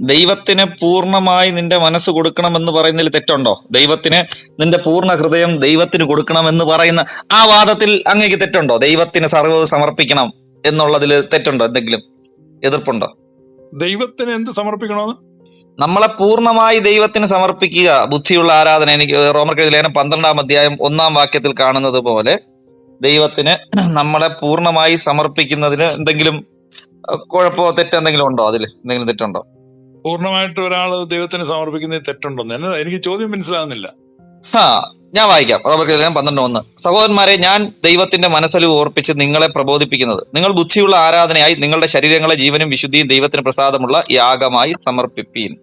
ദൈവത്തിന് പൂർണമായി നിന്റെ മനസ്സ് കൊടുക്കണം എന്ന് പറയുന്നതിൽ തെറ്റുണ്ടോ? ദൈവത്തിന് നിന്റെ പൂർണ ഹൃദയം ദൈവത്തിന് കൊടുക്കണം എന്ന് പറയുന്ന ആ വാദത്തിൽ അങ്ങേക്ക് തെറ്റുണ്ടോ? ദൈവത്തിന് സർവ സമർപ്പിക്കണം എന്നുള്ളതിൽ തെറ്റുണ്ടോ? എന്തെങ്കിലും എതിർപ്പുണ്ടോ? ദൈവത്തിന് എന്ത് സമർപ്പിക്കണമെന്ന്? നമ്മളെ പൂർണമായി ദൈവത്തിന് സമർപ്പിക്കുക ബുദ്ധിയുള്ള ആരാധന എനിക്ക് റോമർക്കെഴുതി ലേഖനം പന്ത്രണ്ടാം അധ്യായം ഒന്നാം വാക്യത്തിൽ കാണുന്നത് പോലെ ദൈവത്തിന് നമ്മളെ പൂർണമായി സമർപ്പിക്കുന്നതിന് എന്തെങ്കിലും കുഴപ്പോ കുഴപ്പമോ തെറ്റെന്തെങ്കിലും ഉണ്ടോ അതിൽ? എന്തെങ്കിലും തെറ്റുണ്ടോ? പൂർണമായിട്ട് ഒരാൾ ദൈവത്തിന് സമർപ്പിക്കുന്ന തെറ്റുണ്ടെന്ന് എന്നതാ എനിക്ക് ചോദ്യം മനസ്സിലാകുന്നില്ല. ആ ഞാൻ വായിക്കാം. റോബർട്ട് പന്ത്രണ്ട് ഒന്ന് സഹോദരന്മാരെ ഞാൻ ദൈവത്തിന്റെ മനസ്സലിവ് ഓർപ്പിച്ച് നിങ്ങളെ പ്രബോധിപ്പിക്കുന്നത്. നിങ്ങൾ ബുദ്ധിയുള്ള ആരാധനയായി നിങ്ങളുടെ ശരീരങ്ങളെ ജീവനും വിശുദ്ധിയും ദൈവത്തിന് പ്രസാദമുള്ള യാഗമായി സമർപ്പിപ്പീൻ.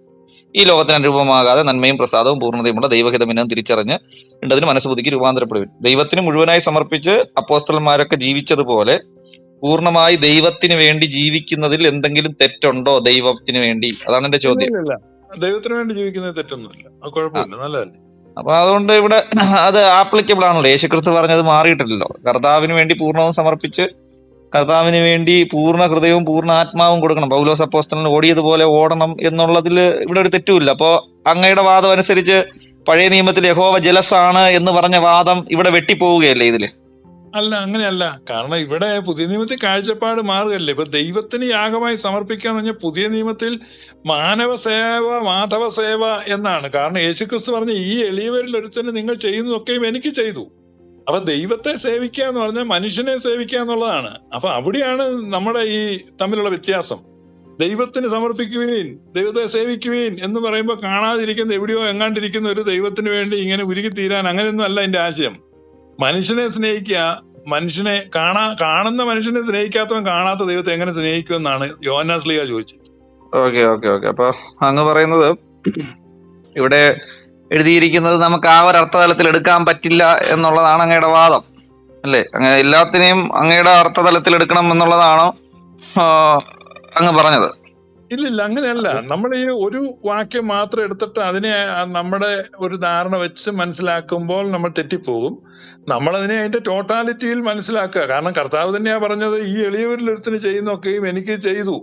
ഈ ലോകത്തിന് അനുരൂപമാകാതെ നന്മയും പ്രസാദവും പൂർണതയുമുള്ള ദൈവഹിതമിനം തിരിച്ചറിഞ്ഞ് ഉണ്ടതിന് മനസ്സ് പുതുക്കി രൂപാന്തരപ്പെടുവിൻ. ദൈവത്തിന് മുഴുവനായി സമർപ്പിച്ച് അപ്പോസ്റ്റലന്മാരൊക്കെ ജീവിച്ചതുപോലെ പൂർണമായി ദൈവത്തിന് വേണ്ടി ജീവിക്കുന്നതിൽ എന്തെങ്കിലും തെറ്റുണ്ടോ ദൈവത്തിന് വേണ്ടി? അതാണ് എന്റെ ചോദ്യം. ദൈവത്തിന് വേണ്ടി ജീവിക്കുന്നത് തെറ്റൊന്നുമില്ല. കുഴപ്പമില്ല നല്ലതല്ലേ? അപ്പൊ അതുകൊണ്ട് ഇവിടെ അത് ആപ്ലിക്കബിൾ ആണല്ലോ. യേശുക്രിസ്തു പറഞ്ഞത് മാറിയിട്ടില്ലല്ലോ. കർത്താവിന് വേണ്ടി പൂർണവും സമർപ്പിച്ച് കർത്താവിന് വേണ്ടി പൂർണ ഹൃദയവും പൂർണ ആത്മാവും കൊടുക്കണം. പൗലോസ് അപ്പോസ്തലൻ ഓടിയതുപോലെ ഓടണം എന്നുള്ളതിൽ ഇവിടെ ഒരു തെറ്റുമില്ല. അപ്പോ അങ്ങയുടെ വാദം അനുസരിച്ച് പഴയ നിയമത്തിൽ യഹോവ ജലസാണ് എന്ന് പറഞ്ഞ വാദം ഇവിടെ വെട്ടിപ്പോവുകയല്ലേ ഇതിൽ? അല്ല അങ്ങനെയല്ല. കാരണം ഇവിടെ പുതിയ നിയമത്തിൽ കാഴ്ചപ്പാട് മാറുകയല്ലേ. ഇപ്പൊ ദൈവത്തിന് യാഗമായി സമർപ്പിക്കുക എന്ന് പറഞ്ഞാൽ പുതിയ നിയമത്തിൽ മാനവ സേവ മാധവ സേവ എന്നാണ്. കാരണം യേശുക്രിസ്തു പറഞ്ഞ ഈ എളിയവരിൽ ഒരുത്തന്നെ നിങ്ങൾ ചെയ്യുന്നതൊക്കെയും എനിക്ക് ചെയ്തു. അപ്പൊ ദൈവത്തെ സേവിക്കുക എന്ന് പറഞ്ഞാൽ മനുഷ്യനെ സേവിക്കുക എന്നുള്ളതാണ്. അപ്പൊ അവിടെയാണ് നമ്മുടെ ഈ തമ്മിലുള്ള വ്യത്യാസം. ദൈവത്തിന് സമർപ്പിക്കുവീൻ ദൈവത്തെ സേവിക്കുവീൻ എന്ന് പറയുമ്പോൾ കാണാതിരിക്കുന്ന എവിടെയോ എങ്ങാണ്ടിരിക്കുന്ന ഒരു ദൈവത്തിന് വേണ്ടി ഇങ്ങനെ ഉരുകി തീരാൻ അങ്ങനെയൊന്നും അല്ല എന്റെ ആശയം. മനുഷ്യനെ സ്നേഹിക്കുക മനുഷ്യനെ കാണാ കാണുന്ന മനുഷ്യനെ സ്നേഹിക്കാത്തവൻ കാണാത്ത ദൈവത്തെ എങ്ങനെ സ്നേഹിക്കുമെന്നാണ് യോനാസ്ലിയ ചോദിച്ചത്. Okay okay okay. അപ്പൊ അങ്ങ് പറയുന്നത് ഇവിടെ എഴുതിയിരിക്കുന്നത് നമുക്ക് ആ ഒരു അർത്ഥതലത്തിൽ എടുക്കാൻ പറ്റില്ല എന്നുള്ളതാണ് അങ്ങയുടെ വാദം. അല്ലേ? അങ്ങ് എല്ലാത്തിനെയും അങ്ങയുടെ അർത്ഥതലത്തിൽ എടുക്കണം എന്നുള്ളതാണോ അങ്ങ് പറഞ്ഞത്. ഇല്ലില്ല അങ്ങനെയല്ല. നമ്മൾ ഈ ഒരു വാക്യം മാത്രം എടുത്തിട്ട് അതിനെ നമ്മുടെ ഒരു ധാരണ വെച്ച് മനസ്സിലാക്കുമ്പോൾ നമ്മൾ തെറ്റിപ്പോകും. നമ്മൾ അതിനെ അതിന്റെ ടോട്ടാലിറ്റിയിൽ മനസ്സിലാക്കുക. കാരണം കർത്താവ് തന്നെയാ പറഞ്ഞത് ഈ എളിയവരിൽ ഒരുത്തിന് ചെയ്യുന്നൊക്കെയും എനിക്ക് ചെയ്തു.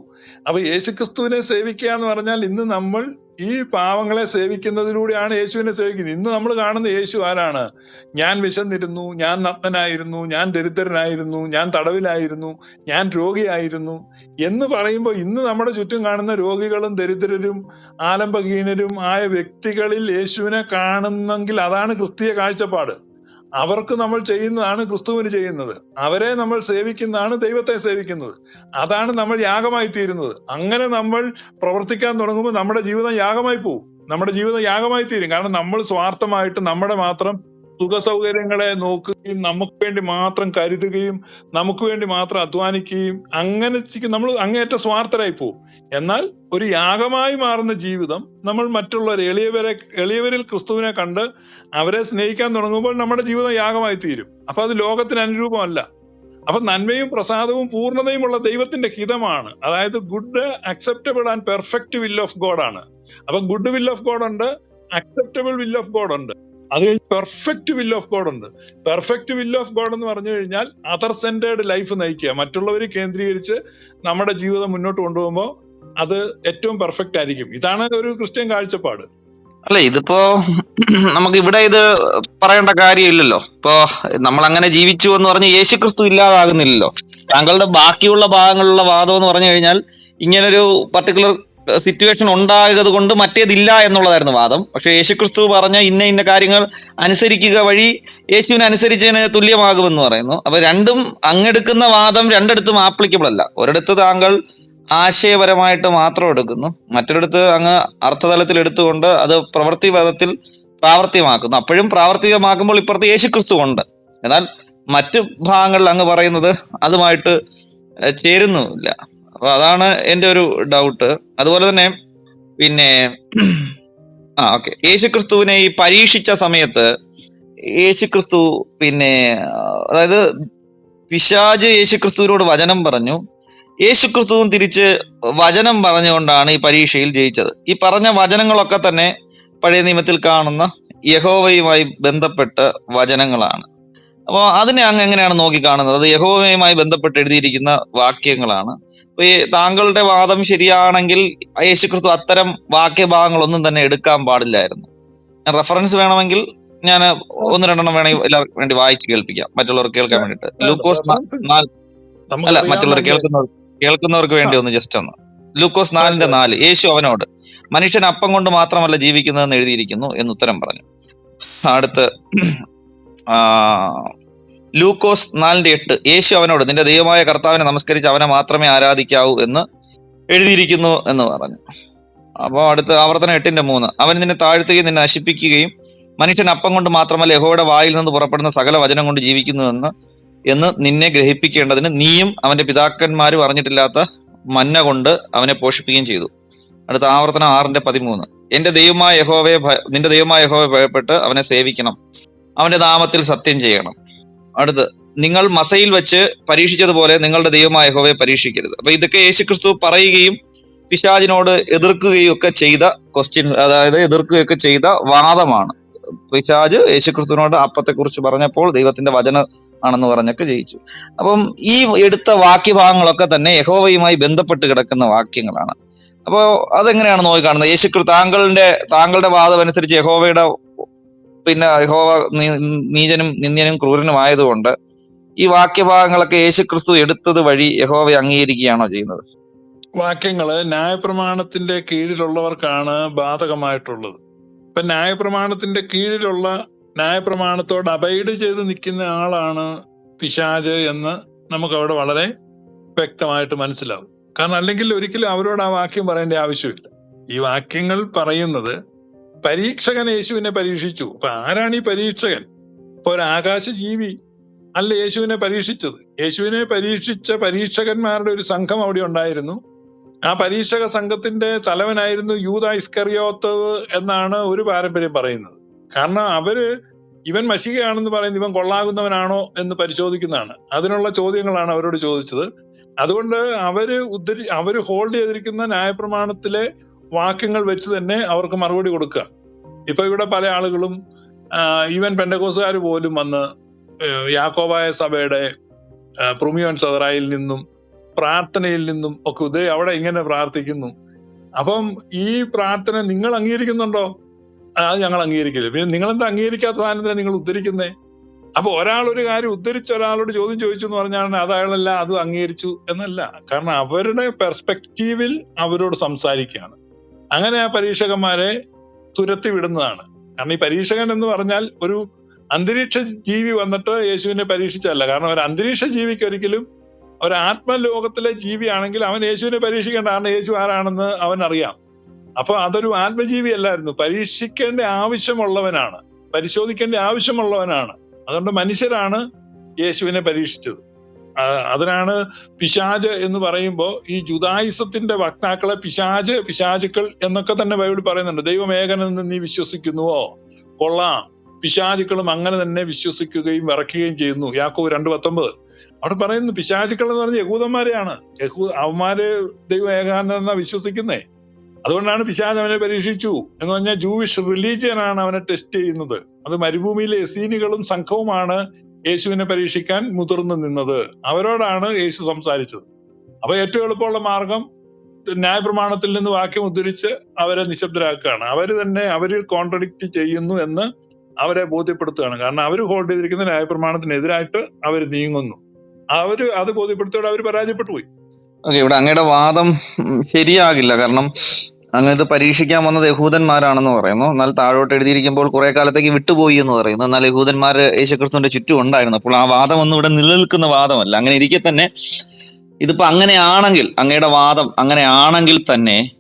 അപ്പൊ യേശുക്രിസ്തുവിനെ സേവിക്കുക എന്ന് പറഞ്ഞാൽ ഇന്ന് നമ്മൾ ഈ പാവങ്ങളെ സേവിക്കുന്നതിലൂടെയാണ് യേശുവിനെ സേവിക്കുന്നത്. ഇന്ന് നമ്മൾ കാണുന്ന യേശു ആരാണ്? ഞാൻ വിശന്നിരുന്നു ഞാൻ നഗ്നനായിരുന്നു ഞാൻ ദരിദ്രനായിരുന്നു ഞാൻ തടവിലായിരുന്നു ഞാൻ രോഗിയായിരുന്നു എന്ന് പറയുമ്പോൾ ഇന്ന് നമ്മുടെ ചുറ്റും കാണുന്ന രോഗികളും ദരിദ്രരും ആലംബഹീനരും ആയ വ്യക്തികളിൽ യേശുവിനെ കാണുന്നെങ്കിൽ അതാണ് ക്രിസ്തീയ കാഴ്ചപ്പാട്. അവർക്ക് നമ്മൾ ചെയ്യുന്നതാണ് ക്രിസ്തുവിന് ചെയ്യുന്നത്. അവരെ നമ്മൾ സേവിക്കുന്നതാണ് ദൈവത്തെ സേവിക്കുന്നത്. അതാണ് നമ്മൾ യാഗമായി തീരുന്നത്. അങ്ങനെ നമ്മൾ പ്രവർത്തിക്കാൻ തുടങ്ങുമ്പോൾ നമ്മുടെ ജീവിതം യാഗമായി പോകും നമ്മുടെ ജീവിതം യാഗമായി തീരും. കാരണം നമ്മൾ സ്വാർത്ഥമായിട്ട് നമ്മുടെ മാത്രം സുഖ സൗകര്യങ്ങളെ നോക്കുകയും നമുക്ക് വേണ്ടി മാത്രം കരുതുകയും നമുക്ക് വേണ്ടി മാത്രം അധ്വാനിക്കുകയും അങ്ങനെ നമ്മൾ അങ്ങേറ്റ സ്വാർത്ഥരായി പോകും എന്നാൽ ഒരു യാഗമായി മാറുന്ന ജീവിതം നമ്മൾ മറ്റുള്ളവർ എളിയവരെ എളിയവരിൽ ക്രിസ്തുവിനെ കണ്ട് അവരെ സ്നേഹിക്കാൻ തുടങ്ങുമ്പോൾ നമ്മുടെ ജീവിതം യാഗമായി തീരും. അപ്പൊ അത് ലോകത്തിന് അനുരൂപമല്ല. അപ്പൊ നന്മയും പ്രസാദവും പൂർണതയുമുള്ള ദൈവത്തിന്റെ ഹിതമാണ്. അതായത് good acceptable and perfect will of God ആണ്. അപ്പൊ ഗുഡ് വിൽ ഓഫ് ഗോഡ് ഉണ്ട് അക്സെപ്റ്റബിൾ വിൽ ഓഫ് ഗോഡ് ഉണ്ട്. അത് കഴിഞ്ഞ് പെർഫെക്റ്റ് വിൽ ഓഫ് ഗോഡ് ഉണ്ട്. പെർഫെക്റ്റ് വിൽ ഓഫ് ഗോഡ് എന്ന് പറഞ്ഞു കഴിഞ്ഞാൽ അതർ സെന്റേഡ് ലൈഫ് നയിക്കുക. മറ്റുള്ളവരെ കേന്ദ്രീകരിച്ച് നമ്മുടെ ജീവിതം മുന്നോട്ട് കൊണ്ടുപോകുമ്പോൾ അത് ഏറ്റവും പെർഫെക്റ്റ് ആയിരിക്കും. ഇതാണ് ഒരു ക്രിസ്ത്യൻ കാഴ്ചപ്പാട്. അല്ല ഇതിപ്പോ നമുക്ക് ഇവിടെ ഇത് പറയേണ്ട കാര്യമില്ലല്ലോ. ഇപ്പോ നമ്മൾ അങ്ങനെ ജീവിച്ചു എന്ന് പറഞ്ഞ് യേശു ക്രിസ്തു ഇല്ലാതാകുന്നില്ലല്ലോ. താങ്കളുടെ ബാക്കിയുള്ള ഭാഗങ്ങളിലുള്ള വാദം എന്ന് പറഞ്ഞു കഴിഞ്ഞാൽ ഇങ്ങനൊരു പർട്ടിക്കുലർ സിറ്റുവേഷൻ ഉണ്ടാകുന്നത് കൊണ്ട് മറ്റേതില്ല എന്നുള്ളതായിരുന്നു വാദം. പക്ഷെ യേശുക്രിസ്തു പറഞ്ഞ ഇന്ന ഇന്ന കാര്യങ്ങൾ അനുസരിക്കുക വഴി യേശുവിനെ അനുസരിച്ചതിന് തുല്യമാകുമെന്ന് പറയുന്നു. അപ്പൊ രണ്ടും അങ്ങെടുക്കുന്ന വാദം രണ്ടിടത്തും ആപ്ലിക്കബിൾ അല്ല. ഒരിടത്ത് താങ്കൾ ആശയപരമായിട്ട് മാത്രം എടുക്കുന്നു. മറ്റൊരിടത്ത് അങ്ങ് അർത്ഥതലത്തിൽ എടുത്തുകൊണ്ട് അത് പ്രവൃത്തി പദത്തിൽ പ്രാവർത്തികമാക്കുന്നു. അപ്പോഴും പ്രാവർത്തികമാക്കുമ്പോൾ ഇപ്പുറത്ത് യേശുക്രിസ്തു ഉണ്ട്. എന്നാൽ മറ്റു ഭാഗങ്ങളിൽ അങ്ങ് പറയുന്നത് അതുമായിട്ട് ചേരുന്നു ചേരുന്നുമില്ല. അപ്പൊ അതാണ് എന്റെ ഒരു ഡൗട്ട് അതുപോലെ തന്നെ പിന്നെ ആ ഓക്കെ യേശുക്രിസ്തുവിനെ ഈ പരീക്ഷിച്ച സമയത്ത് യേശുക്രിസ്തു പിന്നെ അതായത് പിശാജ് യേശുക്രിസ്തുവിനോട് വചനം പറഞ്ഞു. യേശുക്രിസ്തുവും തിരിച്ച് വചനം പറഞ്ഞുകൊണ്ടാണ് ഈ പരീക്ഷയിൽ ജയിച്ചത്. ഈ പറഞ്ഞ വചനങ്ങളൊക്കെ തന്നെ പഴയ നിയമത്തിൽ കാണുന്ന യഹോവയുമായി ബന്ധപ്പെട്ട വചനങ്ങളാണ്. അപ്പൊ അതിനെ അങ്ങ് എങ്ങനെയാണ് നോക്കിക്കാണുന്നത്? അത് യഹോവയുമായി ബന്ധപ്പെട്ട് എഴുതിയിരിക്കുന്ന വാക്യങ്ങളാണ്. അപ്പൊ ഈ താങ്കളുടെ വാദം ശരിയാണെങ്കിൽ യേശുക്രിസ്തു അത്തരം വാക്യഭാഗങ്ങളൊന്നും തന്നെ എടുക്കാൻ പാടില്ലായിരുന്നു. റെഫറൻസ് വേണമെങ്കിൽ ഞാൻ ഒന്ന് രണ്ടെണ്ണം വേണമെങ്കിൽ എല്ലാവർക്കും വേണ്ടി വായിച്ച് കേൾപ്പിക്കാം. മറ്റുള്ളവർ കേൾക്കാൻ വേണ്ടിട്ട് ലൂക്കോസ് അല്ല മറ്റുള്ളവർ കേൾക്കുന്നവർ കേൾക്കുന്നവർക്ക് വേണ്ടി ഒന്ന് ജസ്റ്റ് ഒന്ന്. ലൂക്കോസ് നാലിന്റെ നാല്. യേശു അവനോട് മനുഷ്യൻ അപ്പം കൊണ്ട് മാത്രമല്ല ജീവിക്കുന്നതെന്ന് എഴുതിയിരിക്കുന്നു എന്ന് ഉത്തരം പറഞ്ഞു. അടുത്ത് ലൂക്കോസ് നാലിന്റെ എട്ട്. യേശു അവനോട് നിന്റെ ദൈവമായ കർത്താവിനെ നമസ്കരിച്ച് അവനെ മാത്രമേ ആരാധിക്കാവൂ എന്ന് എഴുതിയിരിക്കുന്നു എന്ന് പറഞ്ഞു. അപ്പോൾ അടുത്ത ആവർത്തനം എട്ടിന്റെ മൂന്ന്. അവൻ നിന്നെ താഴ്ത്തുകയും നിന്നെ നശിപ്പിക്കുകയും മനുഷ്യൻ അപ്പം കൊണ്ട് മാത്രമല്ല യഹോയുടെ വായിൽ നിന്ന് പുറപ്പെടുന്ന സകല വചനം കൊണ്ട് ജീവിക്കുന്നുവെന്ന് എന്ന് നിന്നെ ഗ്രഹിപ്പിക്കേണ്ടതിന് നീയും അവന്റെ പിതാക്കന്മാരും അറിഞ്ഞിട്ടില്ലാത്ത മന്ന കൊണ്ട് അവനെ പോഷിപ്പിക്കുകയും ചെയ്തു. അടുത്ത ആവർത്തനം ആറിന്റെ പതിമൂന്ന്. എന്റെ ദൈവമായ യഹോവയെ നിന്റെ ദൈവമായ യഹോവയെ ഭയപ്പെട്ട് അവനെ സേവിക്കണം. അവന്റെ നാമത്തിൽ സത്യം ചെയ്യണം. അടുത്ത് നിങ്ങൾ മസയിൽ വെച്ച് പരീക്ഷിച്ചതുപോലെ നിങ്ങളുടെ ദൈവമായ ഹോവയെ പരീക്ഷിക്കരുത്. അപ്പൊ ഇതൊക്കെ യേശുക്രിസ്തു പറയുകയും പിശാജിനോട് എതിർക്കുകയും ഒക്കെ ചെയ്ത ക്വസ്റ്റ്യൻസ് അതായത് എതിർക്കുകയൊക്കെ ചെയ്ത വാദമാണ്. പിശാജ് യേശുക്രിസ്തുവിനോട് അപ്പത്തെ കുറിച്ച് പറഞ്ഞപ്പോൾ ദൈവത്തിന്റെ വചന ആണെന്ന് പറഞ്ഞൊക്കെ ജയിച്ചു. അപ്പം ഈ എടുത്ത വാക്യഭാഗങ്ങളൊക്കെ തന്നെ യഹോവയുമായി ബന്ധപ്പെട്ട് കിടക്കുന്ന വാക്യങ്ങളാണ്. അപ്പോ അതെങ്ങനെയാണ് നോക്കി കാണുന്നത് യേശുക്രിസ്തു താങ്കളുടെ താങ്കളുടെ വാദം അനുസരിച്ച് യഹോവയുടെ പിന്നെ യഹോവ നീചനും നിന്ദ്യനും ക്രൂരനും ആയതുകൊണ്ട് ഈ വാക്യഭാഗങ്ങളൊക്കെ യേശുക്രിസ്തു എടുത്തത് വഴി യഹോവ അംഗീകരിക്കുകയാണോ ചെയ്യുന്നത്? വാക്യങ്ങൾ ന്യായപ്രമാണത്തിന്റെ കീഴിലുള്ളവർക്കാണ് ബാധകമായിട്ടുള്ളത്. ഇപ്പൊ ന്യായപ്രമാണത്തിന്റെ കീഴിലുള്ള ന്യായപ്രമാണത്തോട് അബൈഡ് ചെയ്ത് നിൽക്കുന്ന ആളാണ് പിശാജ് എന്ന് നമുക്ക് അവിടെ വളരെ വ്യക്തമായിട്ട് മനസ്സിലാവും. കാരണം അല്ലെങ്കിൽ ഒരിക്കലും അവരോട് ആ വാക്യം പറയേണ്ട ആവശ്യമില്ല. ഈ വാക്യങ്ങൾ പറയുന്നത് പരീക്ഷകൻ യേശുവിനെ പരീക്ഷിച്ചു. അപ്പൊ ആരാണ് ഈ പരീക്ഷകൻ? ഇപ്പൊ ഒരു ആകാശ ജീവി അല്ല യേശുവിനെ പരീക്ഷിച്ചത്? യേശുവിനെ പരീക്ഷിച്ച പരീക്ഷകന്മാരുടെ ഒരു സംഘം അവിടെ ഉണ്ടായിരുന്നു. ആ പരീക്ഷക സംഘത്തിന്റെ തലവനായിരുന്നു യൂത ഇസ്കറിയോത്ത് എന്നാണ് ഒരു പാരമ്പര്യം പറയുന്നത്. കാരണം അവർ ഇവൻ മശികയാണെന്ന് പറയുന്നത് ഇവൻ കൊള്ളാകുന്നവനാണോ എന്ന് പരിശോധിക്കുന്നതാണ്. അതിനുള്ള ചോദ്യങ്ങളാണ് അവരോട് ചോദിച്ചത്. അതുകൊണ്ട് അവർ ഉദ്ധരി അവർ ഹോൾഡ് ചെയ്തിരിക്കുന്ന ന്യായപ്രമാണത്തിലെ വാക്യങ്ങൾ വെച്ച് തന്നെ അവർക്ക് മറുപടി കൊടുക്കുക. ഇപ്പൊ ഇവിടെ പല ആളുകളും ഈവൻ പെൻഡകോസുകാർ പോലും വന്ന് യാക്കോബായ സഭയുടെ പ്രുമിയോൻ സദറായിൽ നിന്നും പ്രാർത്ഥനയിൽ നിന്നും ഒക്കെ ഉദയ അവിടെ ഇങ്ങനെ പ്രാർത്ഥിക്കുന്നു. അപ്പം ഈ പ്രാർത്ഥന നിങ്ങൾ അംഗീകരിക്കുന്നുണ്ടോ? അത് ഞങ്ങൾ അംഗീകരിക്കില്ല. പിന്നെ നിങ്ങൾ എന്താ അംഗീകരിക്കാത്ത സാധനത്തിനെ നിങ്ങൾ ഉദ്ധരിക്കുന്നേ? അപ്പൊ ഒരാൾ ഒരു കാര്യം ഉദ്ധരിച്ച ഒരാളോട് ചോദ്യം ചോദിച്ചു എന്ന് പറഞ്ഞാൽ അത് അയാളല്ല അത് അംഗീകരിച്ചു എന്നല്ല. കാരണം അവരുടെ പെർസ്പെക്റ്റീവിൽ അവരോട് സംസാരിക്കുകയാണ്. അങ്ങനെ ആ പരീക്ഷകന്മാരെ തുരത്തി വിടുന്നതാണ്. കാരണം ഈ പരീക്ഷകൻ എന്ന് പറഞ്ഞാൽ ഒരു അന്തരീക്ഷ ജീവി വന്നിട്ട് യേശുവിനെ പരീക്ഷിച്ചല്ല കാരണം ഒരു അന്തരീക്ഷ ജീവിക്ക് ഒരിക്കലും ഒരു ആത്മലോകത്തിലെ ജീവിയാണെങ്കിൽ അവൻ യേശുവിനെ പരീക്ഷിക്കേണ്ട. കാരണം യേശു ആരാണെന്ന് അവൻ അറിയാം അപ്പൊ അതൊരു ആത്മജീവി അല്ലായിരുന്നു. പരീക്ഷിക്കേണ്ട ആവശ്യമുള്ളവനാണ്. പരിശോധിക്കേണ്ട ആവശ്യമുള്ളവനാണ്. അതുകൊണ്ട് മനുഷ്യരാണ് യേശുവിനെ പരീക്ഷിച്ചത്. അതിനാണ് പിശാജ് എന്ന് പറയുമ്പോൾ ഈ ജുദായിസത്തിന്റെ വക്താക്കളെ പിശാജ് പിശാചുക്കൾ എന്നൊക്കെ തന്നെ ബൈബിൾ പറയുന്നുണ്ട്. ദൈവം ഏകനെന്ന് നീ വിശ്വസിക്കുന്നുവോ? കൊള്ളാം. പിശാചുക്കളും അങ്ങനെ തന്നെ വിശ്വസിക്കുകയും വിറക്കുകയും ചെയ്യുന്നു. യാക്കോവ് രണ്ട് പത്തൊമ്പത്. അവിടെ പറയുന്നു പിശാചുക്കൾ എന്ന് പറഞ്ഞ യഹൂദന്മാരെയാണ്. യഹൂ അവന്മാര് ദൈവം ഏകാനെന്ന വിശ്വസിക്കുന്നേ. അതുകൊണ്ടാണ് പിശാജ് അവനെ പരീക്ഷിച്ചു. എന്ന് പറഞ്ഞാൽ ജൂവിഷ് റിലീജിയനാണ് അവനെ ടെസ്റ്റ് ചെയ്യുന്നത്. അത് മരുഭൂമിയിലെ എസീനികളും സംഘവുമാണ് യേശുവിനെ പരീക്ഷിക്കാൻ മുതിർന്നു നിന്നത്. അവരോടാണ് യേശു സംസാരിച്ചത്. അപ്പൊ ഏറ്റവും എളുപ്പമുള്ള മാർഗം ന്യായപ്രമാണത്തിൽ നിന്ന് വാക്യം ഉദ്ധരിച്ച് അവരെ നിശബ്ദരാക്കുകയാണ്. അവർ തന്നെ അവരിൽ കോൺട്രഡിക്റ്റ് ചെയ്യുന്നു എന്ന് അവരെ ബോധ്യപ്പെടുത്തുകയാണ്. കാരണം അവർ ഹോൾഡ് ചെയ്തിരിക്കുന്ന ന്യായപ്രമാണത്തിനെതിരായിട്ട് അവർ നീങ്ങുന്നു. അവർ അത് ബോധ്യപ്പെടുത്തിയോടെ അവർ പരാജയപ്പെട്ടു പോയി. ഓക്കെ ഇവിടെ അങ്ങയുടെ വാദം ശരിയാകില്ല. കാരണം അങ്ങ് ഇത് പരീക്ഷിക്കാൻ വന്നത് യഹൂദന്മാരാണെന്ന് പറയുന്നു. എന്നാൽ താഴോട്ട് എഴുതിയിരിക്കുമ്പോൾ കുറെ കാലത്തേക്ക് വിട്ടുപോയി എന്ന് പറയുന്നു. എന്നാൽ യഹൂദന്മാർ യേശുക്രിസ്തുവിന്റെ ചുറ്റും ഉണ്ടായിരുന്നു. അപ്പോൾ ആ വാദം ഒന്നും ഇവിടെ നിലനിൽക്കുന്ന വാദമല്ല. അങ്ങനെ ഇരിക്കെ തന്നെ ഇതിപ്പോ അങ്ങനെയാണെങ്കിൽ അങ്ങയുടെ വാദം അങ്ങനെയാണെങ്കിൽ തന്നെ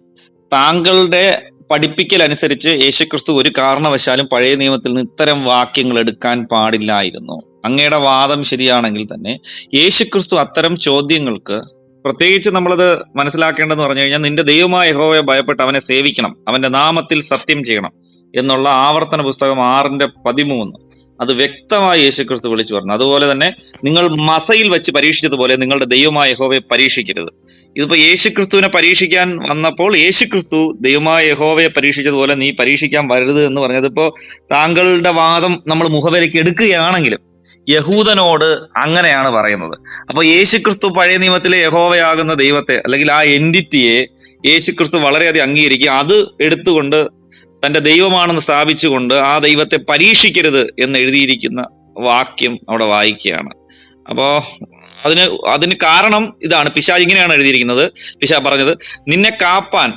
താങ്കളുടെ പഠിപ്പിക്കൽ അനുസരിച്ച് യേശുക്രിസ്തു ഒരു കാരണവശാലും പഴയ നിയമത്തിൽ നിന്ന് ഇത്തരം വാക്യങ്ങൾ എടുക്കാൻ പാടില്ലായിരുന്നു. അങ്ങയുടെ വാദം ശരിയാണെങ്കിൽ തന്നെ യേശുക്രിസ്തു അത്തരം ചോദ്യങ്ങൾക്ക് പ്രത്യേകിച്ച് നമ്മളത് മനസ്സിലാക്കേണ്ടതെന്ന് പറഞ്ഞു കഴിഞ്ഞാൽ നിന്റെ ദൈവമായ യഹോവയെ ഭയപ്പെട്ട് അവനെ സേവിക്കണം. അവന്റെ നാമത്തിൽ സത്യം ചെയ്യണം എന്നുള്ള ആവർത്തന പുസ്തകം ആറിന്റെ പതിമൂന്ന്. അത് വ്യക്തമായി യേശുക്രിസ്തു വിളിച്ചു പറഞ്ഞു. അതുപോലെ തന്നെ നിങ്ങൾ മസയിൽ വെച്ച് പരീക്ഷിച്ചതുപോലെ നിങ്ങളുടെ ദൈവമായ യഹോവയെ പരീക്ഷിക്കരുത്. ഇതിപ്പോ യേശുക്രിസ്തുവിനെ പരീക്ഷിക്കാൻ വന്നപ്പോൾ യേശുക്രിസ്തു ദൈവമായ യഹോവയെ പരീക്ഷിച്ചതുപോലെ നീ പരീക്ഷിക്കാൻ വരരുത് എന്ന് പറഞ്ഞത് ഇപ്പോ താങ്കളുടെ വാദം നമ്മൾ മുഖവിലേക്ക് എടുക്കുകയാണെങ്കിലും യഹൂദനോട് അങ്ങനെയാണ് പറയുന്നത്. അപ്പൊ യേശുക്രിസ്തു പഴയ നിയമത്തിലെ യഹോവയാകുന്ന ദൈവത്തെ അല്ലെങ്കിൽ ആ എന്റിറ്റിയെ യേശുക്രിസ്തു വളരെയധികം അംഗീകരിക്കുക. അത് എടുത്തുകൊണ്ട് തന്റെ ദൈവമാണെന്ന് സ്ഥാപിച്ചുകൊണ്ട് ആ ദൈവത്തെ പരീക്ഷിക്കരുത് എന്ന് എഴുതിയിരിക്കുന്ന വാക്യം അവിടെ വായിക്കുകയാണ്. അപ്പോ അതിന് അതിന് കാരണം ഇതാണ്. പിശാജ് ഇങ്ങനെയാണ് എഴുതിയിരിക്കുന്നത്. പിശാ പറഞ്ഞത് നിന്നെ കാപ്പാൻ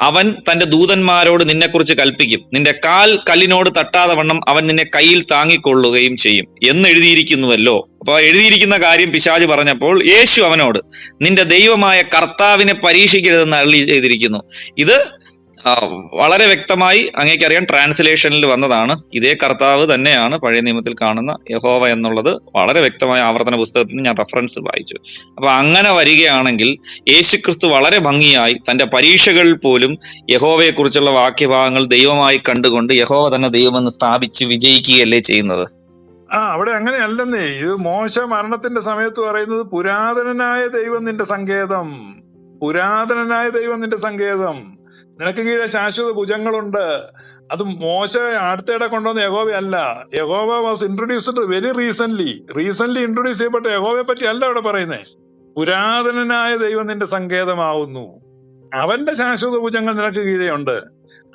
അവൻ തന്റെ ദൂതന്മാരോട് നിന്നെക്കുറിച്ച് കൽപ്പിക്കും. നിന്റെ കാൽ കല്ലിനോട് തട്ടാതെ വണ്ണം അവൻ നിന്നെ കയ്യിൽ താങ്ങിക്കൊള്ളുകയും ചെയ്യും. എന്ന് എഴുതിയിരിക്കുന്നുവല്ലോ. അപ്പൊ എഴുതിയിരിക്കുന്ന കാര്യം പിശാജ് പറഞ്ഞപ്പോൾ യേശു അവനോട് നിന്റെ ദൈവമായ കർത്താവിനെ പരീക്ഷിക്കരുതെന്ന് അള്ളി ചെയ്തിരിക്കുന്നു. ഇത് വളരെ വ്യക്തമായി അങ്ങേക്കറിയാം ട്രാൻസ്ലേഷനിൽ വന്നതാണ്. ഇതേ കർത്താവ് തന്നെയാണ് പഴയ നിയമത്തിൽ കാണുന്ന യഹോവ എന്നുള്ളത് വളരെ വ്യക്തമായ ആവർത്തന പുസ്തകത്തിൽ നിന്ന് ഞാൻ റെഫറൻസ് വായിച്ചു. അപ്പൊ അങ്ങനെ വരികയാണെങ്കിൽ യേശുക്രിസ്തു വളരെ ഭംഗിയായി തന്റെ പരീക്ഷകളിൽ പോലും യഹോവയെക്കുറിച്ചുള്ള വാക്യഭാഗങ്ങൾ ദൈവമായി കണ്ടുകൊണ്ട് യഹോവ തന്നെ ദൈവമെന്ന് സ്ഥാപിച്ച് വിജയിക്കുകയല്ലേ ചെയ്യുന്നത്? ആ അവിടെ അങ്ങനെയല്ലെന്നേ. ഇത് മോശ മരണത്തിന്റെ സമയത്ത് പറയുന്നത് പുരാതനനായ ദൈവം നിന്റെ സങ്കേതം. പുരാതനനായ ദൈവം നിന്റെ സങ്കേതം. നിനക്ക് കീഴെ ശാശ്വത ഭുജങ്ങളുണ്ട്. അത് മോശ അടുത്തിടെ കൊണ്ടുവന്ന യഹോവയല്ല Jehovah was introduced very recent recent introduce ചെയ്യപ്പെട്ട യഹോവയെ പറ്റി അല്ല അവിടെ പറയുന്നേ. പുരാതനനായ ദൈവം നിന്റെ സങ്കേതമാവുന്നു. അവന്റെ ശാശ്വത ഭുജങ്ങൾ നിനക്ക് കീഴെയുണ്ട്.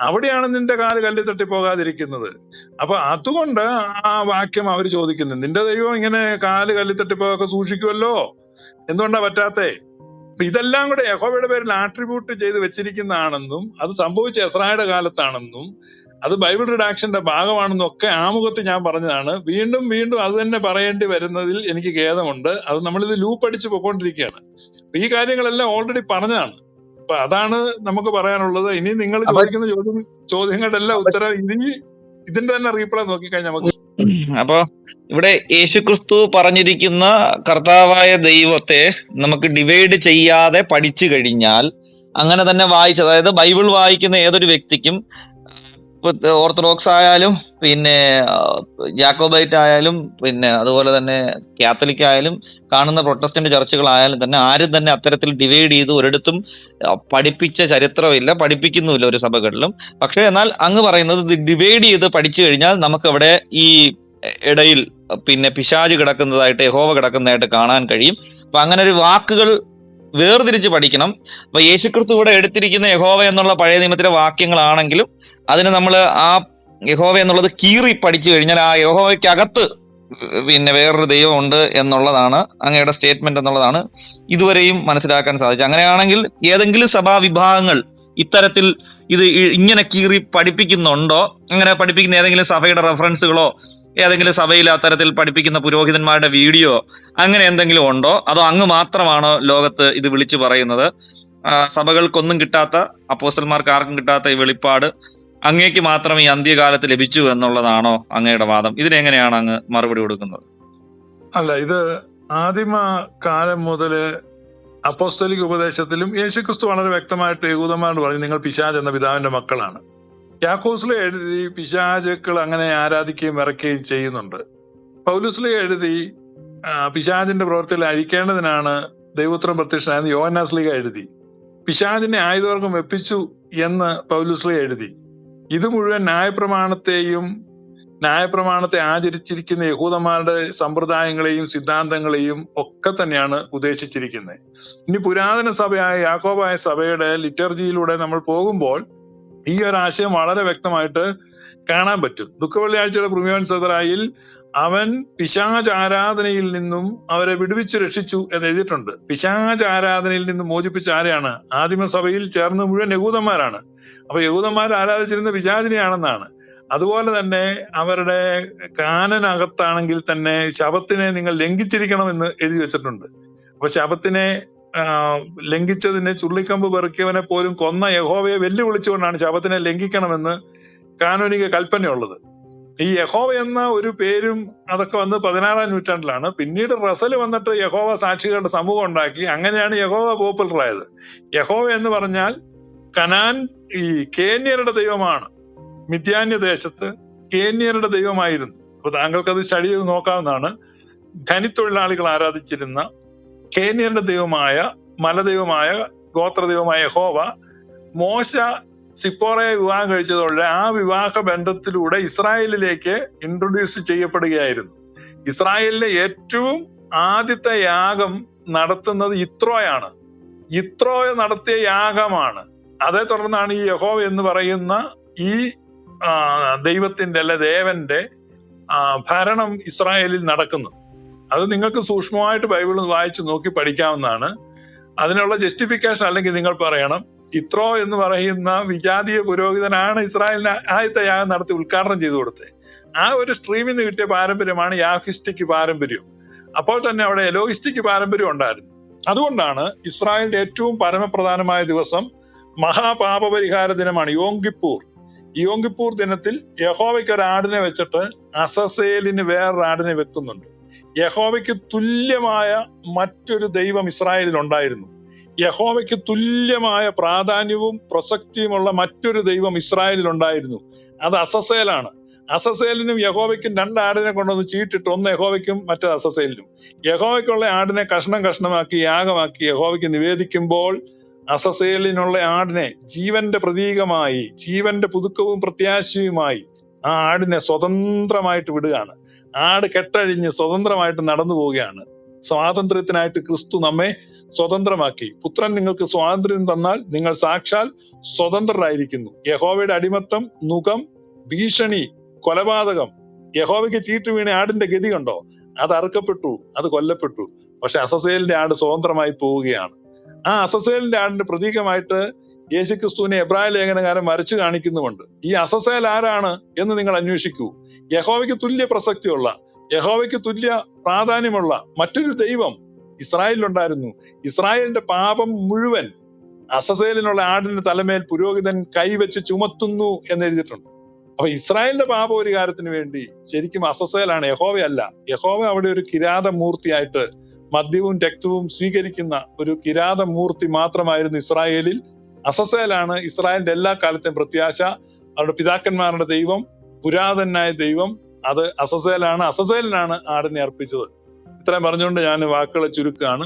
അവിടെയാണ് നിന്റെ കാൽ കല്ലി തട്ടി പോകാതിരിക്കുന്നത് അപ്പൊ അതുകൊണ്ട് ആ വാക്യം അവർ ചോദിക്കുന്നത് നിന്റെ ദൈവം ഇങ്ങനെ കാൽ കല്ലി തട്ടിപ്പോകൊക്കെ സൂക്ഷിക്കുമല്ലോ എന്തുകൊണ്ടാ പറ്റാത്തെ? ഇതെല്ലാം കൂടെ യഹോവയുടെ പേരിൽ ആട്രിബ്യൂട്ട് ചെയ്ത് വെച്ചിരിക്കുന്നതാണെന്നും അത് സംഭവിച്ച എസ്രായുടെ കാലത്താണെന്നും അത് ബൈബിൾ റിഡാക്ഷന്റെ ഭാഗമാണെന്നും ഒക്കെ ആമുഖത്ത് ഞാൻ പറഞ്ഞതാണ്. വീണ്ടും വീണ്ടും അത് തന്നെ പറയേണ്ടി വരുന്നതിൽ എനിക്ക് ഖേദമുണ്ട്. അത് നമ്മളിത് ലൂപ്പ് അടിച്ച് പൊക്കോണ്ടിരിക്കുകയാണ് അപ്പൊ ഈ കാര്യങ്ങളെല്ലാം ഓൾറെഡി പറഞ്ഞതാണ്. അപ്പൊ അതാണ് നമുക്ക് പറയാനുള്ളത്. ഇനി നിങ്ങൾ ചോദിക്കുന്ന ചോദ്യം ചോദ്യങ്ങളുടെ എല്ലാം ഉത്തരം ഇനി ഇതിന്റെ തന്നെ റീപ്ലൈ നോക്കിക്കഴിഞ്ഞാൽ നമുക്ക് അപ്പൊ ഇവിടെ യേശുക്രിസ്തു പറഞ്ഞിരിക്കുന്ന കർത്താവായ ദൈവത്തെ നമുക്ക് ഡിവൈഡ് ചെയ്യാതെ പഠിച്ചു കഴിഞ്ഞാൽ അങ്ങനെ തന്നെ വായിച്ച അതായത് ബൈബിൾ വായിക്കുന്ന ഏതൊരു വ്യക്തിക്കും ഓർത്തഡോക്സ് ആയാലും പിന്നെ ജാക്കോബൈറ്റ് ആയാലും പിന്നെ അതുപോലെ തന്നെ കാത്തലിക് ആയാലും കാണുന്ന പ്രൊട്ടസ്റ്റന്റ് ചർച്ചുകളായാലും തന്നെ ആരും തന്നെ അത്തരത്തിൽ ഡിവൈഡ് ചെയ്ത് ഒരിടത്തും പഠിപ്പിച്ച ചരിത്രമില്ല പഠിപ്പിക്കുന്നുമില്ല ഒരു സഭകളിലും. പക്ഷേ എന്നാൽ അങ്ങ് പറയുന്നത് ഡിവൈഡ് ചെയ്ത് പഠിച്ചു കഴിഞ്ഞാൽ നമുക്കവിടെ ഈ ഇടയിൽ പിന്നെ പിശാജ് കിടക്കുന്നതായിട്ട് യഹോവ കിടക്കുന്നതായിട്ട് കാണാൻ കഴിയും. അപ്പൊ അങ്ങനെ ഒരു വാക്കുകൾ വേർതിരിച്ച് പഠിക്കണം. അപ്പൊ യേശുക്രിസ്തു ഇവിടെ എടുത്തിരിക്കുന്ന യഹോവ എന്നുള്ള പഴയ നിയമത്തിലെ വാക്യങ്ങളാണെങ്കിലും അതിന് നമ്മൾ ആ യഹോവ എന്നുള്ളത് കീറി പഠിച്ചു കഴിഞ്ഞാൽ ആ യഹോവയ്ക്കകത്ത് പിന്നെ വേറൊരു ദൈവമുണ്ട് എന്നുള്ളതാണ് അങ്ങയുടെ സ്റ്റേറ്റ്മെന്റ് എന്നുള്ളതാണ് ഇതുവരെയും മനസ്സിലാക്കാൻ സാധിച്ചു അങ്ങനെയാണെങ്കിൽ ഏതെങ്കിലും സഭാ വിഭാഗങ്ങൾ ഇത്തരത്തിൽ ഇത് ഇങ്ങനെ കീറി പഠിപ്പിക്കുന്നുണ്ടോ? അങ്ങനെ പഠിപ്പിക്കുന്ന ഏതെങ്കിലും സഭയുടെ റെഫറൻസുകളോ ഏതെങ്കിലും സഭയിൽ അത്തരത്തിൽ പഠിപ്പിക്കുന്ന പുരോഹിതന്മാരുടെ വീഡിയോ അങ്ങനെ എന്തെങ്കിലും ഉണ്ടോ? അതോ അങ്ങ് മാത്രമാണോ ലോകത്ത് ഇത് വിളിച്ചു പറയുന്നത്? സഭകൾക്കൊന്നും കിട്ടാത്ത അപ്പോസ്റ്റൽമാർക്ക് ആർക്കും കിട്ടാത്ത ഈ വെളിപ്പാട് അങ്ങേക്ക് മാത്രം ഈ അന്ത്യകാലത്ത് ലഭിച്ചു എന്നുള്ളതാണോ അങ്ങയുടെ വാദം? ഇതിനെങ്ങനെയാണ് അങ്ങ് മറുപടി കൊടുക്കുന്നത്? അല്ല ഇത് ആദിമ കാലം മുതൽ അപ്പോസ്റ്റലിക് ഉപദേശത്തിലും യേശുക്രിസ്തു വളരെ വ്യക്തമായിട്ട് യഹൂദന്മാരോട് പറഞ്ഞു നിങ്ങൾ പിശാജ് എന്ന പിതാവിന്റെ മക്കളാണ്. യാക്കോസ്ലെ എഴുതി പിശാചുക്കൾ അങ്ങനെ ആരാധിക്കുകയും ഇറക്കുകയും ചെയ്യുന്നുണ്ട്. പൗലുസ്ലെ എഴുതി പിശാചിന്റെ പ്രവർത്തിയിൽ അഴിക്കേണ്ടതിനാണ് ദൈവോത്രം പ്രത്യക്ഷനായെന്ന് യോഹന്നാസ്ലിക എഴുതി. പിശാചിനെ ആയുധവർഗം വെപ്പിച്ചു എന്ന് പൗലുസ്ലിക എഴുതി. ഇത് മുഴുവൻ ന്യായപ്രമാണത്തെയും ന്യായപ്രമാണത്തെ ആചരിച്ചിരിക്കുന്ന യഹൂദന്മാരുടെ സമ്പ്രദായങ്ങളെയും സിദ്ധാന്തങ്ങളെയും ഒക്കെ തന്നെയാണ് ഉദ്ദേശിച്ചിരിക്കുന്നത്. ഇനി പുരാതന സഭയായ യാക്കോബായ സഭയുടെ ലിറ്റർജിയിലൂടെ നമ്മൾ പോകുമ്പോൾ ഈ ഒരു ആശയം വളരെ വ്യക്തമായിട്ട് കാണാൻ പറ്റും. ദുഃഖവെള്ളിയാഴ്ചയുടെ പ്രമേയൻ സദറായിൽ അവൻ പിശാച് ആരാധനയിൽ നിന്നും അവരെ വിടുവിച്ച് രക്ഷിച്ചു എന്ന് എഴുതിയിട്ടുണ്ട്. പിശാച് ആരാധനയിൽ നിന്നും മോചിപ്പിച്ച ആരെയാണ്? ആദിമസഭയിൽ ചേർന്ന് മുഴുവൻ യഹൂദന്മാരാണ്. അപ്പൊ യഹൂദന്മാർ ആരാധിച്ചിരുന്ന പിശാചിനെയാണെന്നാണ് അതുപോലെ തന്നെ അവരുടെ കാനനകത്താണെങ്കിൽ തന്നെ ശബത്തിനെ നിങ്ങൾ ലംഘിച്ചിരിക്കണം എന്ന് എഴുതി വെച്ചിട്ടുണ്ട്. അപ്പൊ ശബത്തിനെ ആ, ലംഘിച്ചതിനെ ചുള്ളിക്കമ്പ് പെറുക്കിയവനെ പോലും കൊന്ന യഹോവയെ വെല്ലുവിളിച്ചുകൊണ്ടാണ് ശബത്തിനെ ലംഘിക്കണമെന്ന് കാനോനിക കൽപ്പനയുള്ളത്. ഈ യഹോവ എന്ന ഒരു പേരും അതൊക്കെ വന്ന് പതിനാറാം നൂറ്റാണ്ടിലാണ്. പിന്നീട് റസൽ വന്നിട്ട് യഹോവ സാക്ഷികളുടെ സമൂഹം ഉണ്ടാക്കി. അങ്ങനെയാണ് യഹോവ പോപ്പുലർ ആയത് യഹോവ എന്ന് പറഞ്ഞാൽ കനാൻ ഈ കേന്യരുടെ ദൈവമാണ്. മിഥ്യാന്യ ദേശത്ത് കേന്യരുടെ ദൈവമായിരുന്നു. അപ്പൊ താങ്കൾക്ക് അത് സ്റ്റഡി ചെയ്ത് നോക്കാവുന്നതാണ്. ഖനിത്തൊഴിലാളികൾ ആരാധിച്ചിരുന്ന കേന്യരുടെ ദൈവമായ മലദൈവമായ ഗോത്രദൈവമായ ഹോവ മോശ സിപ്പോറയെ വിവാഹം കഴിച്ചതോടെ ആ വിവാഹ ബന്ധത്തിലൂടെ ഇസ്രായേലിലേക്ക് ഇൻട്രൊഡ്യൂസ് ചെയ്യപ്പെടുകയായിരുന്നു. ഇസ്രായേലിലെ ഏറ്റവും ആദ്യത്തെ യാഗം നടത്തുന്നത് ഇത്രോയാണ്. ഇത്രോ നടത്തിയ യാഗമാണ്. അതേ തുടർന്നാണ് ഈ യഹോവ എന്ന് പറയുന്ന ഈ ദൈവത്തിന്റെ അല്ലെ ദേവന്റെ ഭരണം ഇസ്രായേലിൽ നടക്കുന്നത്. അത് നിങ്ങൾക്ക് സൂക്ഷ്മമായിട്ട് ബൈബിൾ വായിച്ച് നോക്കി പഠിക്കാവുന്നതാണ്. അതിനുള്ള ജസ്റ്റിഫിക്കേഷൻ അല്ലെങ്കിൽ നിങ്ങൾ പറയണം ഇത്രോ എന്ന് പറയുന്ന വിജാതീയ പുരോഹിതനാണ് ഇസ്രായേലിന് ആദ്യത്തെ യാഗം നടത്തി ഉദ്ഘാടനം ചെയ്തു കൊടുത്തത്. ആ ഒരു സ്ട്രീമിൽ നിന്ന് കിട്ടിയ പാരമ്പര്യമാണ് യാഹിസ്റ്റിക് പാരമ്പര്യം. അപ്പോൾ തന്നെ അവിടെ എലോഹിസ്റ്റിക് പാരമ്പര്യം ഉണ്ടായിരുന്നു. അതുകൊണ്ടാണ് ഇസ്രായേലിന്റെ ഏറ്റവും പരമപ്രധാനമായ ദിവസം മഹാപാപപരിഹാര ദിനമാണ് യോങ്കിപ്പൂർ യോങ്കിപ്പൂർ ദിനത്തിൽ യഹോവയ്ക്ക് ഒരു ആടിനെ വെച്ചിട്ട് അസസേലിന് വേറൊരു ആടിനെ വെക്കുന്നുണ്ട്. യഹോവയ്ക്ക് തുല്യമായ മറ്റൊരു ദൈവം ഇസ്രായേലിൽ ഉണ്ടായിരുന്നു യഹോവയ്ക്ക് തുല്യമായ പ്രാധാന്യവും പ്രസക്തിയുമുള്ള മറ്റൊരു ദൈവം ഇസ്രായേലിൽ ഉണ്ടായിരുന്നു അത് അസസേലാണ്. അസസേലിനും യഹോവയ്ക്കും രണ്ട് ആടിനെ കൊണ്ടുവന്ന് ചീട്ടിട്ട് ഒന്ന് യഹോവയ്ക്കും മറ്റേ അസസേലിനും. യഹോവയ്ക്കുള്ള ആടിനെ കഷ്ണം കഷ്ണമാക്കി യാഗമാക്കി യഹോവയ്ക്ക് നിവേദിക്കുമ്പോൾ അസസേലിനുള്ള ആടിനെ ജീവന്റെ പ്രതീകമായി ജീവന്റെ പുതുക്കവും പ്രത്യാശയുമായി ആ ആടിനെ സ്വതന്ത്രമായിട്ട് വിടുകയാണ്. ആട് കെട്ടഴിഞ്ഞ് സ്വതന്ത്രമായിട്ട് നടന്നു പോവുകയാണ്. സ്വാതന്ത്ര്യത്തിനായിട്ട് ക്രിസ്തു നമ്മെ സ്വതന്ത്രമാക്കി. പുത്രൻ നിങ്ങൾക്ക് സ്വാതന്ത്ര്യം തന്നാൽ നിങ്ങൾ സാക്ഷാൽ സ്വതന്ത്രരായിരിക്കുന്നു. യഹോവയുടെ അടിമത്തം മുഖം ഭീഷണി കൊലപാതകം. യഹോവയ്ക്ക് ചീട്ട് വീണ ആടിന്റെ ഗതി കണ്ടോ? അത് അറുക്കപ്പെട്ടു അത് കൊല്ലപ്പെട്ടു. പക്ഷെ അസസേലിന്റെ ആട് സ്വതന്ത്രമായി പോവുകയാണ്. ആ അസസേലിന്റെ ആടിന്റെ പ്രതീകമായിട്ട് യേശുക്രിസ്തുവിനെ എബ്രായ ലേഖനകാരൻ വരച്ചു കാണിക്കുന്നുമുണ്ട്. ഈ അസസേൽ ആരാണ് എന്ന് നിങ്ങൾ അന്വേഷിക്കൂ. യഹോവയ്ക്ക് തുല്യ പ്രസക്തിയുള്ള യഹോവയ്ക്ക് തുല്യ പ്രാധാന്യമുള്ള മറ്റൊരു ദൈവം ഇസ്രായേലിലുണ്ടായിരുന്നു. ഇസ്രായേലിന്റെ പാപം മുഴുവൻ അസസേലിനുള്ള ആടിന്റെ തലമേൽ പുരോഹിതൻ കൈവച്ച് ചുമത്തുന്നു എന്ന് എഴുതിയിട്ടുണ്ട്. അപ്പൊ ഇസ്രായേലിന്റെ പാപപരിഹാരത്തിന് വേണ്ടി ശരിക്കും അസസേലാണ്. യഹോവയല്ല യഹോവ അവിടെ ഒരു കിരാത മൂർത്തിയായിട്ട് മദ്യവും രക്തവും സ്വീകരിക്കുന്ന ഒരു കിരാത മൂർത്തി മാത്രമായിരുന്നു ഇസ്രായേലിൽ അസസേലാണ് ഇസ്രായേലിന്റെ എല്ലാ കാലത്തെയും പ്രത്യാശ. അവരുടെ പിതാക്കന്മാരുടെ ദൈവം പുരാതനായ ദൈവം അത് അസസേലാണ് അസസേലിനാണ് ആടിനെ അർപ്പിച്ചത്. ഇത്രയും പറഞ്ഞുകൊണ്ട് ഞാൻ വാക്കുകളെ ചുരുക്കുകയാണ്.